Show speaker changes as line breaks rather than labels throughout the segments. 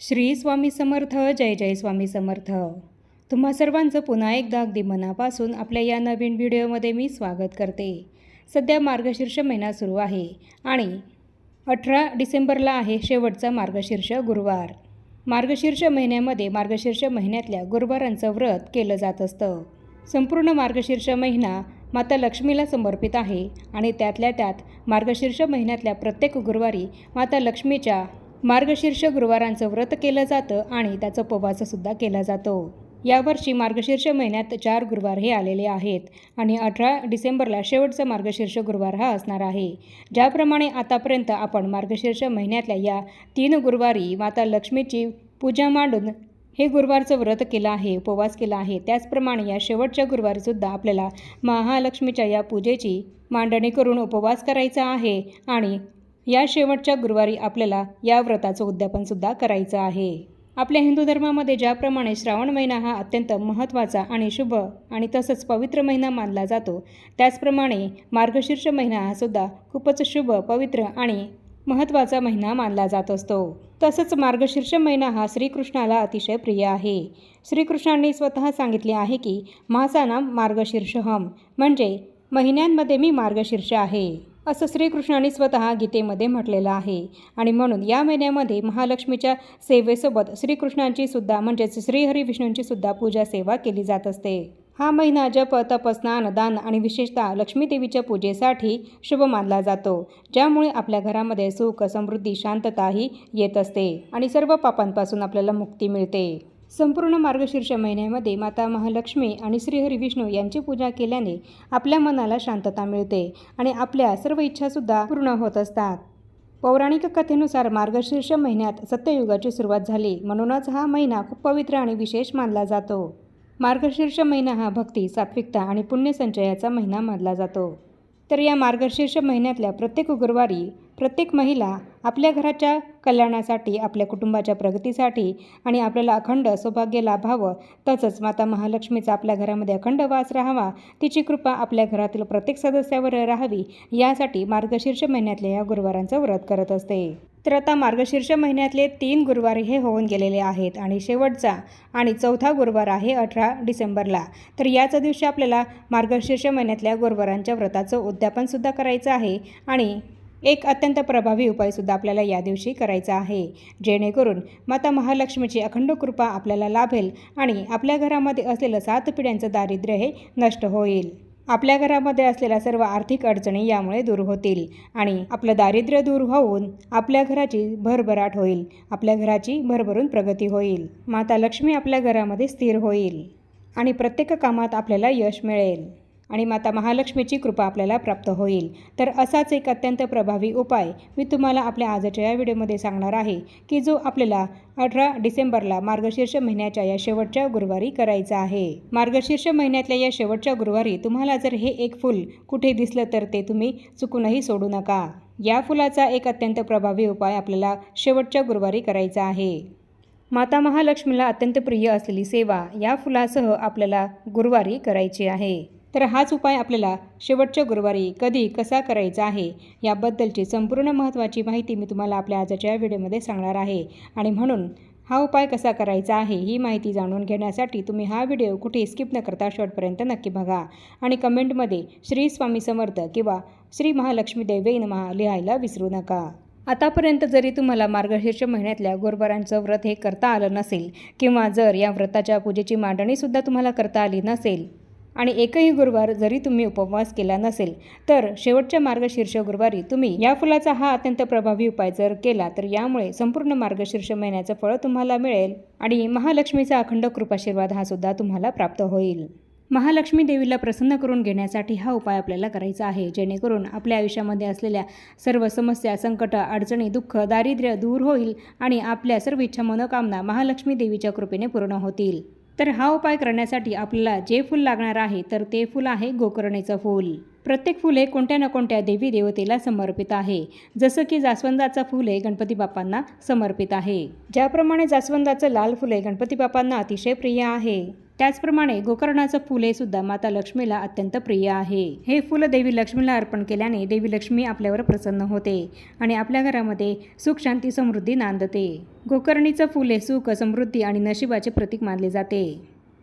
श्री स्वामी समर्थ जय जय स्वामी समर्थ. तुम्हा सर्वांचं पुन्हा एकदा अगदी मनापासून आपल्या या नवीन व्हिडिओमध्ये मी स्वागत करते. सध्या मार्गशीर्ष महिना सुरू आहे आणि अठरा डिसेंबरला आहे शेवटचा मार्गशीर्ष गुरुवार. मार्गशीर्ष महिन्यामध्ये मार्गशीर्ष महिन्यातल्या गुरुवारांचं व्रत केलं जात असतं. संपूर्ण मार्गशीर्ष महिना माता लक्ष्मीला समर्पित आहे आणि त्यातल्या त्यात मार्गशीर्ष महिन्यातल्या प्रत्येक गुरुवारी माता लक्ष्मीच्या मार्गशीर्ष गुरुवारांचं व्रत केलं जातं आणि त्याचा उपवाससुद्धा केला जातो. यावर्षी मार्गशीर्ष महिन्यात चार गुरुवार हे आलेले आहेत आणि अठरा डिसेंबरला शेवटचा मार्गशीर्ष गुरुवार हा असणार आहे. ज्याप्रमाणे आतापर्यंत आपण मार्गशीर्ष महिन्यातल्या या तीन गुरुवारी माता लक्ष्मीची पूजा मांडून हे गुरुवारचं व्रत केलं आहे उपवास केला आहे त्याचप्रमाणे या शेवटच्या गुरुवारीसुद्धा आपल्याला महालक्ष्मीच्या या पूजेची मांडणी करून उपवास करायचा आहे आणि या शेवटच्या गुरुवारी आपल्याला या व्रताचं उद्यापनसुद्धा करायचं आहे. आपल्या हिंदू धर्मामध्ये ज्याप्रमाणे श्रावण महिना हा अत्यंत महत्त्वाचा आणि शुभ आणि तसंच पवित्र महिना मानला जातो त्याचप्रमाणे मार्गशीर्ष महिना हा सुद्धा खूपच शुभ पवित्र आणि महत्त्वाचा महिना मानला जात असतो. तसंच मार्गशीर्ष महिना हा श्रीकृष्णाला अतिशय प्रिय आहे. श्रीकृष्णांनी स्वतः सांगितले आहे की महासानाम मार्गशीर्ष हम म्हणजे महिन्यांमध्ये मी मार्गशीर्ष आहे. असं श्रीकृष्णाने स्वतः गीतेमध्ये म्हटलेलं आहे. आणि म्हणून या महिन्यामध्ये महालक्ष्मीच्या सेवेसोबत श्रीकृष्णांची सुद्धा म्हणजेच श्रीहरी विष्णूंची सुद्धा पूजा सेवा केली जात असते. हा महिना जप तप स्नान दान आणि विशेषतः लक्ष्मीदेवीच्या पूजेसाठी शुभ मानला जातो ज्यामुळे आपल्या घरामध्ये सुख समृद्धी शांतताही येत असते आणि सर्व पापांपासून आपल्याला मुक्ती मिळते. संपूर्ण मार्गशीर्ष महिन्यामध्ये माता महालक्ष्मी आणि श्रीहरी विष्णू यांची पूजा केल्याने आपल्या मनाला शांतता मिळते आणि आपल्या सर्व इच्छासुद्धा पूर्ण होत असतात. पौराणिक कथेनुसार मार्गशीर्ष महिन्यात सत्ययुगाची सुरुवात झाली म्हणूनच हा महिना खूप पवित्र आणि विशेष मानला जातो. मार्गशीर्ष महिना हा भक्ती सात्विकता आणि पुण्यसंचयाचा महिना मानला जातो. तर या मार्गशीर्ष महिन्यातल्या प्रत्येक गुरुवारी प्रत्येक महिला आपल्या घराच्या कल्याणासाठी आपल्या कुटुंबाच्या प्रगतीसाठी आणि आपल्याला अखंड सौभाग्य लाभावं तसंच माता महालक्ष्मीचा आपल्या घरामध्ये अखंड वास राहावा तिची कृपा आपल्या घरातील प्रत्येक सदस्यावर राहावी यासाठी मार्गशीर्ष महिन्यातल्या या गुरुवारांचं व्रत करत असते. तर आता मार्गशीर्ष महिन्यातले तीन गुरुवार हे होऊन गेलेले आहेत आणि शेवटचा आणि चौथा गुरुवार आहे अठरा डिसेंबरला. तर याच दिवशी आपल्याला मार्गशीर्ष महिन्यातल्या गुरुवारांच्या व्रताचं उद्यापनसुद्धा करायचं आहे आणि एक अत्यंत प्रभावी उपायसुद्धा आपल्याला या दिवशी करायचा आहे. जेणेकरून माता महालक्ष्मीची अखंड कृपा आपल्याला लाभेल आणि आपल्या घरामध्ये असलेलं सात पिढ्यांचं दारिद्र्य हे नष्ट होईल. आपल्या घरामध्ये असलेल्या सर्व आर्थिक अडचणी यामुळे दूर होतील आणि आपलं दारिद्र्य दूर होऊन आपल्या घराची भरभराट होईल. आपल्या घराची भरभरून प्रगती होईल. माता लक्ष्मी आपल्या घरामध्ये स्थिर होईल आणि प्रत्येक कामात आपल्याला यश मिळेल. आणि माता महालक्ष्मीची कृपा आपल्याला प्राप्त होईल. तर असाच एक अत्यंत प्रभावी उपाय मी तुम्हाला आपल्या आजच्या या व्हिडिओमध्ये सांगणार आहे की जो आपल्याला अठरा डिसेंबरला मार्गशीर्ष महिन्याच्या या शेवटच्या गुरुवारी करायचा आहे. मार्गशीर्ष महिन्यातल्या या शेवटच्या गुरुवारी तुम्हाला जर हे एक फूल कुठे दिसलं तर ते तुम्ही चुकूनही सोडू नका. या फुलाचा एक अत्यंत प्रभावी उपाय आपल्याला शेवटच्या गुरुवारी करायचा आहे. माता महालक्ष्मीला अत्यंत प्रिय असलेली सेवा या फुलासह आपल्याला गुरुवारी करायची आहे. तर हाच उपाय आपल्याला शेवटच्या गुरुवारी कधी कसा करायचा आहे याबद्दलची संपूर्ण महत्त्वाची माहिती मी तुम्हाला आपल्या आजच्या व्हिडिओमध्ये सांगणार आहे. आणि म्हणून हा उपाय कसा करायचा आहे ही माहिती जाणून घेण्यासाठी तुम्ही हा व्हिडिओ कुठे स्किप न करता शेवटपर्यंत नक्की बघा. आणि कमेंटमध्ये श्री स्वामी समर्थ किंवा श्री महालक्ष्मी देवे महा लिहायला विसरू नका. आतापर्यंत जरी तुम्हाला मार्गशीर्ष महिन्यातल्या गुरुवारांचं व्रत हे करता आलं नसेल किंवा जर या व्रताच्या पूजेची मांडणीसुद्धा तुम्हाला करता आली नसेल आणि एकही गुरुवार जरी तुम्ही उपवास केला नसेल तर शेवटच्या मार्गशीर्ष गुरुवारी तुम्ही या फुलाचा हा अत्यंत प्रभावी उपाय जर केला तर यामुळे संपूर्ण मार्गशीर्ष महिन्याचं फळ तुम्हाला मिळेल आणि महालक्ष्मीचा अखंड कृपाशीर्वाद हा सुद्धा तुम्हाला प्राप्त होईल. महालक्ष्मी देवीला प्रसन्न करून घेण्यासाठी हा उपाय आपल्याला करायचा आहे जेणेकरून आपल्या आयुष्यामध्ये असलेल्या सर्व समस्या संकट अडचणी दुःख दारिद्र्य दूर होईल आणि आपल्या सर्व इच्छा मनोकामना महालक्ष्मी देवीच्या कृपेने पूर्ण होतील. तर हा उपाय करण्यासाठी आपल्याला जे फूल लागणार आहे तर ते फूल आहे गोकर्णेचं फूल. प्रत्येक फूल हे कोणत्या ना कोणत्या देवी देवतेला समर्पित आहे. जसं की जास्वंदाचं फूल हे गणपती बाप्पांना समर्पित आहे. ज्याप्रमाणे जास्वंदाचं लाल फूल हे गणपती बाप्पांना अतिशय प्रिय आहे. त्याचप्रमाणे गोकर्णाचं फुल हे सुद्धा माता लक्ष्मीला अत्यंत प्रिय आहे. हे फुलं देवी लक्ष्मीला अर्पण केल्याने देवी लक्ष्मी आपल्यावर प्रसन्न होते आणि आपल्या घरामध्ये सुख शांती समृद्धी नांदते. गोकर्णीचं फुल हे सुख समृद्धी आणि नशिबाचे प्रतीक मानले जाते.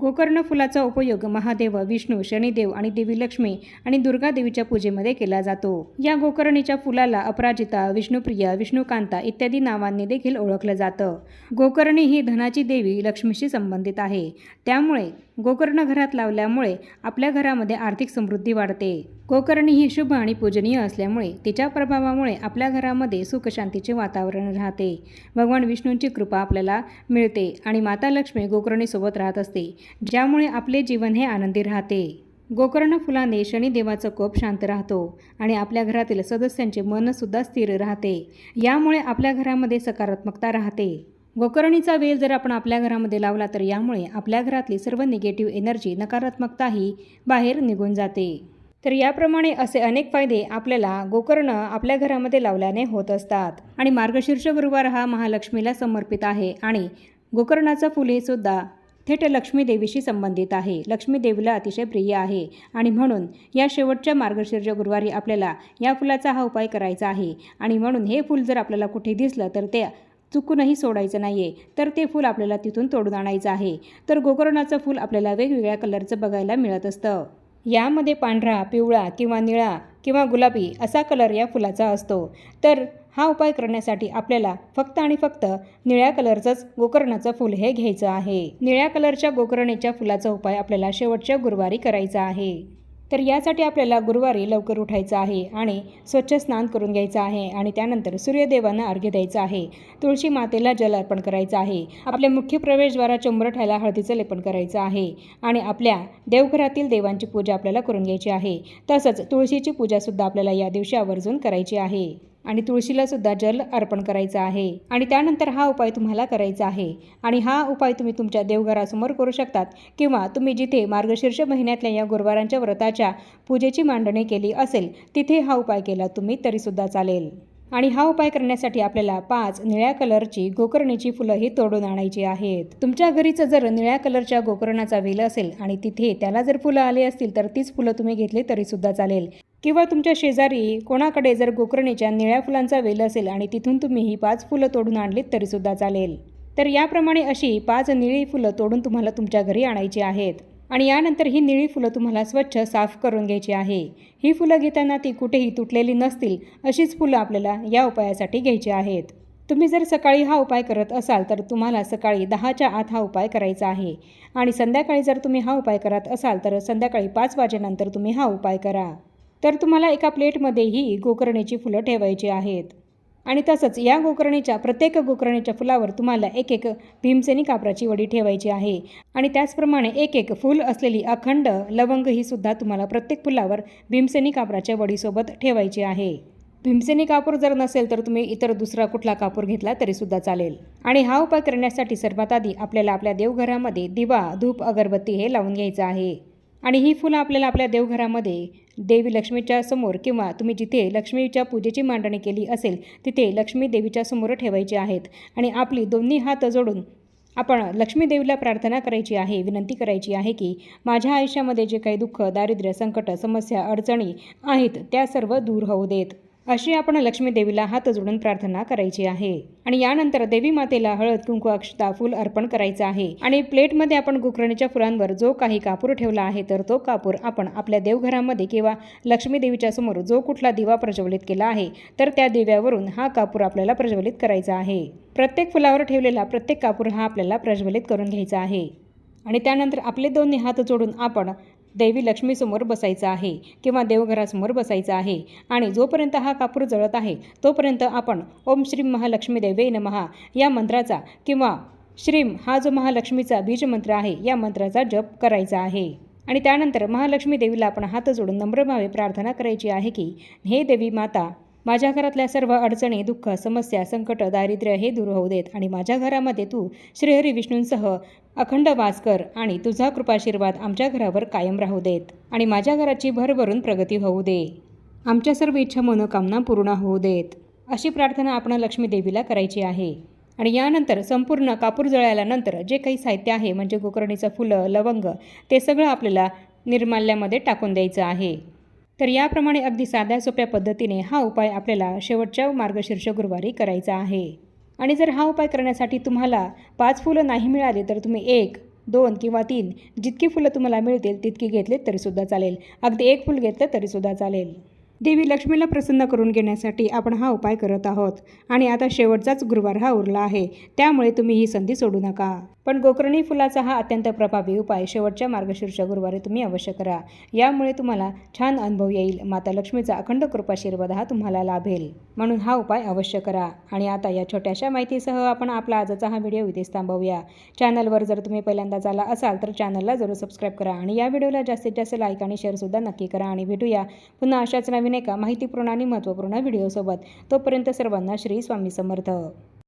गोकर्ण फुलाचा उपयोग महादेव विष्णू शनिदेव आणि देवी लक्ष्मी आणि दुर्गा देवीच्या पूजेमध्ये केला जातो. या गोकर्णीच्या फुलाला अपराजिता विष्णुप्रिया विष्णुकांता इत्यादी नावांनी देखील ओळखलं जातं. गोकर्णी ही धनाची देवी लक्ष्मीशी संबंधित आहे. त्यामुळे गोकर्ण घरात लावल्यामुळे आपल्या घरामध्ये आर्थिक समृद्धी वाढते. गोकर्णी ही शुभ आणि पूजनीय असल्यामुळे तिच्या प्रभावामुळे आपल्या घरामध्ये सुखशांतीचे वातावरण राहते. भगवान विष्णूंची कृपा आपल्याला मिळते आणि माता लक्ष्मी गोकर्णीसोबत राहत असते ज्यामुळे आपले जीवन हे आनंदी राहते. गोकर्ण फुलाने शनिदेवाचा कोप शांत राहतो आणि आपल्या घरातील सदस्यांचे मनसुद्धा स्थिर राहते. यामुळे आपल्या घरामध्ये सकारात्मकता राहते. गोकर्णीचा वेल जर आपण आपल्या घरामध्ये लावला तर यामुळे आपल्या घरातली सर्व निगेटिव्ह एनर्जी नकारात्मकताही बाहेर निघून जाते. तर याप्रमाणे असे अनेक फायदे आपल्याला गोकर्ण आपल्या घरामध्ये लावल्याने होत असतात. आणि मार्गशीर्ष गुरुवार हा महालक्ष्मीला समर्पित आहे आणि गोकर्णाचं फुल हे सुद्धा थेट लक्ष्मी देवीशी संबंधित आहे. लक्ष्मी देवीला अतिशय प्रिय आहे आणि म्हणून या शेवटच्या मार्गशीर्ष गुरुवारी आपल्याला या फुलाचा हा उपाय करायचा आहे. आणि म्हणून हे फूल जर आपल्याला कुठे दिसलं तर ते चुकूनही सोडायचं नाही आहे तर ते फूल आपल्याला तिथून तोडून आणायचं आहे. तर गोकर्णाचं फूल आपल्याला वेगवेगळ्या कलरचं बघायला मिळत असतं. यामध्ये पांढरा पिवळा किंवा निळा किंवा गुलाबी असा कलर या फुलाचा असतो. तर हा उपाय करण्यासाठी आपल्याला फक्त आणि फक्त निळ्या कलरचंच गोकर्णाचं फूल हे घ्यायचं आहे. निळ्या कलरच्या गोकर्णेच्या फुलाचा उपाय आपल्याला शेवटच्या गुरुवारी करायचा आहे. तर यासाठी आपल्याला गुरुवारी लवकर उठायचं आहे आणि स्वच्छ स्नान करून घ्यायचं आहे आणि त्यानंतर सूर्यदेवांना अर्घ्य द्यायचं आहे. तुळशी मातेला जल अर्पण करायचं आहे. आपल्या मुख्य प्रवेशद्वाराच्या उंबरठ्याला हळदीचं लेपन करायचं आहे आणि आपल्या देवघरातील देवांची पूजा आपल्याला करून घ्यायची आहे. तसंच तुळशीची पूजासुद्धा आपल्याला या दिवशी आवर्जून करायची आहे. आणि तुळशीलासुद्धा जल अर्पण करायचं आहे. आणि त्यानंतर हा उपाय तुम्हाला करायचा आहे. आणि हा उपाय तुम्ही तुमच्या देवघरासमोर करू शकतात. किंवा तुम्ही जिथे मार्गशीर्ष महिन्यातल्या या गुरुवारांच्या व्रताच्या पूजेची मांडणी केली असेल तिथे हा उपाय केला तुम्ही तरीसुद्धा चालेल. आणि हा उपाय करण्यासाठी आपल्याला पाच निळ्या कलरची गोकर्णीची फुलं ही तोडून आणायची आहेत. तुमच्या घरीचं जर निळ्या कलरच्या गोकर्णाचा वेल असेल आणि तिथे त्याला जर फुलं आले असतील तर तीच फुलं तुम्ही घेतली तरीसुद्धा चालेल. किंवा तुमच्या शेजारी कोणाकडे जर गोकर्णीच्या निळ्या फुलांचा वेल असेल आणि तिथून तुम्ही ही पाच फुलं तोडून आणलीत तरीसुद्धा चालेल. तर याप्रमाणे अशी पाच निळी फुलं तोडून तुम्हाला तुमच्या घरी आणायची आहेत. आणि यानंतर ही निळी फुलं तुम्हाला स्वच्छ साफ करून घ्यायची आहे. ही फुलं घेताना ती कुठेही तुटलेली नसतील अशीच फुलं आपल्याला या उपायासाठी घ्यायची आहेत. तुम्ही जर सकाळी हा उपाय करत असाल तर तुम्हाला सकाळी दहाच्या आत हा उपाय करायचा आहे. आणि संध्याकाळी जर तुम्ही हा उपाय करत असाल तर संध्याकाळी पाच वाजेनंतर तुम्ही हा उपाय करा. तर तुम्हाला एका प्लेटमध्ये ही गोकर्णीची फुलं ठेवायची आहेत. आणि तसंच या गोकर्णीच्या प्रत्येक गोकर्णीच्या फुलावर तुम्हाला एक एक भीमसेनी कापराची वडी ठेवायची आहे. आणि त्याचप्रमाणे एक एक फूल असलेली अखंड लवंग ही सुद्धा तुम्हाला प्रत्येक फुलावर भीमसेनी कापराच्या वडीसोबत ठेवायची आहे. भीमसेनी कापूर जर नसेल तर तुम्ही इतर दुसरा कुठला कापूर घेतला तरीसुद्धा चालेल. आणि हा उपाय करण्यासाठी सर्वात आधी आपल्याला आपल्या देवघरामध्ये दिवा धूप अगरबत्ती हे लावून घ्यायचं आहे. आणि ही फुलं आपल्याला आपल्या देवघरामध्ये देवी लक्ष्मीच्या समोर किंवा तुम्ही जिथे लक्ष्मीच्या पूजेची मांडणी केली असेल तिथे लक्ष्मी देवीच्या समोर ठेवायची आहेत. आणि आपली दोन्ही हात जोडून आपण लक्ष्मी देवीला प्रार्थना करायची आहे विनंती करायची आहे की माझ्या आयुष्यामध्ये जे काही दुःख दारिद्र्य संकट समस्या अडचणी आहेत त्या सर्व दूर होऊ देत. अशी आपण लक्ष्मी देवीला हात जोडून प्रार्थना करायची आहे. आणि यानंतर देवी मातेला हळद कुंकू अक्षता फुल अर्पण करायचं आहे. आणि प्लेटमध्ये आपण गोकर्णीच्या फुलांवर जो काही कापूर ठेवला आहे तर तो कापूर आपण आपल्या देवघरामध्ये किंवा लक्ष्मी देवीच्या समोर जो कुठला दिवा प्रज्वलित केला आहे तर त्या दिव्यावरून हा कापूर आपल्याला प्रज्वलित करायचा आहे. प्रत्येक फुलावर ठेवलेला प्रत्येक कापूर हा आपल्याला प्रज्वलित करून घ्यायचा आहे. आणि त्यानंतर आपले दोन्ही हात जोडून आपण देवी लक्ष्मीसमोर बसायचं आहे किंवा देवघरासमोर बसायचं आहे. आणि जोपर्यंत हा कापूर जळत आहे तोपर्यंत आपण ओम श्री महालक्ष्मी देवे नमहा या मंत्राचा किंवा श्रीम हा जो महालक्ष्मीचा बीज मंत्र आहे या मंत्राचा जप करायचा आहे. आणि त्यानंतर महालक्ष्मी देवीला आपण हात जोडून नम्रभावे प्रार्थना करायची आहे की हे देवी माता माझ्या घरातल्या सर्व अडचणी दुःख समस्या संकट दारिद्र्य हे दूर होऊ देत आणि माझ्या घरामध्ये तू श्रीहरी विष्णूंसह अखंड वास कर आणि तुझा कृपाशीर्वाद आमच्या घरावर कायम राहू देत आणि माझ्या घराची भरभरून प्रगती होऊ दे. आमच्या सर्व इच्छा मनोकामना पूर्ण होऊ देत. अशी प्रार्थना आपण लक्ष्मी देवीला करायची आहे. आणि यानंतर संपूर्ण कापूर जळाल्यानंतर जे काही साहित्य आहे म्हणजे गोकर्णीचं फुलं लवंग ते सगळं आपल्याला निर्माल्यामध्ये टाकून द्यायचं आहे. तर याप्रमाणे अगदी साध्या सोप्या पद्धतीने हा उपाय आपल्याला शेवटच्या मार्गशीर्ष गुरुवारी करायचा आहे. आणि जर हा उपाय करण्यासाठी तुम्हाला पाच फुलं नाही मिळाली तर तुम्ही एक दोन किंवा तीन जितकी फुलं तुम्हाला मिळतील तितकी घेतलीत तरीसुद्धा चालेल. अगदी एक फुल घेतलं तरीसुद्धा चालेल. देवी लक्ष्मीला प्रसन्न करून घेण्यासाठी आपण हा उपाय करत आहोत. आणि आता शेवटचाच गुरुवार हा उरला आहे. त्यामुळे तुम्ही ही संधी सोडू नका. पण गोकर्णी फुलाचा हा अत्यंत प्रभावी उपाय शेवटच्या मार्गशीर्ष गुरुवारी तुम्ही अवश्य करा. यामुळे तुम्हाला छान अनुभव येईल. माता लक्ष्मीचा अखंड कृपाशीर्वाद हा तुम्हाला लाभेल. म्हणून हा उपाय अवश्य करा. आणि आता या छोट्याशा माहितीसह आपण आपला आजचा हा व्हिडिओ इथेच थांबवूया. चॅनलवर जर तुम्ही पहिल्यांदाच आला असाल तर चॅनलला जरूर सबस्क्राईब करा. आणि या व्हिडिओला जास्तीत जास्त लाईक आणि शेअरसुद्धा नक्की करा. आणि भेटूया पुन्हा अशाच नवीन नवीन एका माहितीपूर्ण आणि महत्त्वपूर्ण व्हिडिओसोबत तोपर्यंत सर्वांना श्री स्वामी समर्थ.